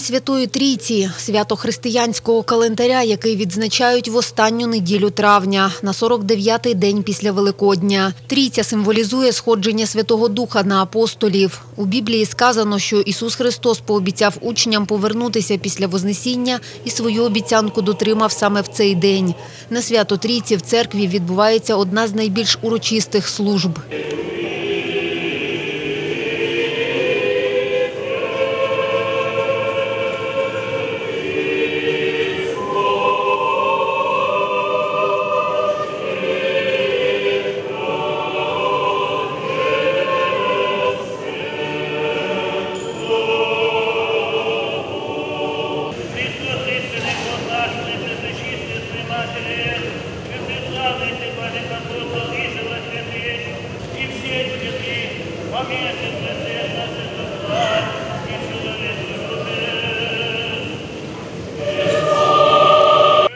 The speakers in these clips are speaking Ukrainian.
День Святої Трійці – свято християнського календаря, який відзначають в останню неділю травня, на 49-й день після Великодня. Трійця символізує сходження Святого Духа на апостолів. У Біблії сказано, що Ісус Христос пообіцяв учням повернутися після Вознесіння і свою обіцянку дотримав саме в цей день. На свято Трійці в церкві відбувається одна з найбільш урочистих служб.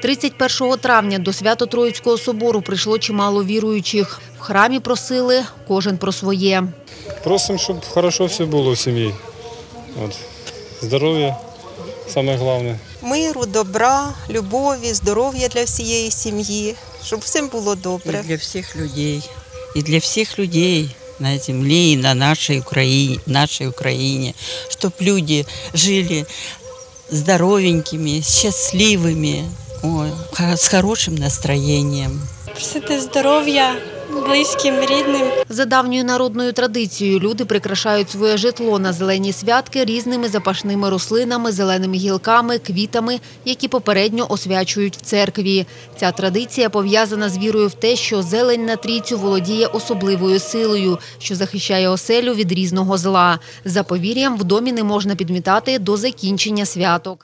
31 травня до Свято-Троїцького собору прийшло чимало віруючих. В храмі просили кожен про своє. Просимо, щоб хорошо все було в сім'ї. Здоров'я саме головне. миру, добра, любові, здоров'я для всієї сім'ї, щоб всім було добре. для всех людей, и для всех людей на земле и на нашей Украине, нашей Украине, чтобы люди жили здоровенькими, счастливыми, ой, ха- с хорошим настроением. Просити здоров'я близьким, рідним. За давньою народною традицією люди прикрашають своє житло на зелені святки різними запашними рослинами, зеленими гілками, квітами, які попередньо освячують в церкві. Ця традиція пов'язана з вірою в те, що зелень на трійцю володіє особливою силою, що захищає оселю від різного зла. За повір'ям, в домі не можна підмітати до закінчення святок.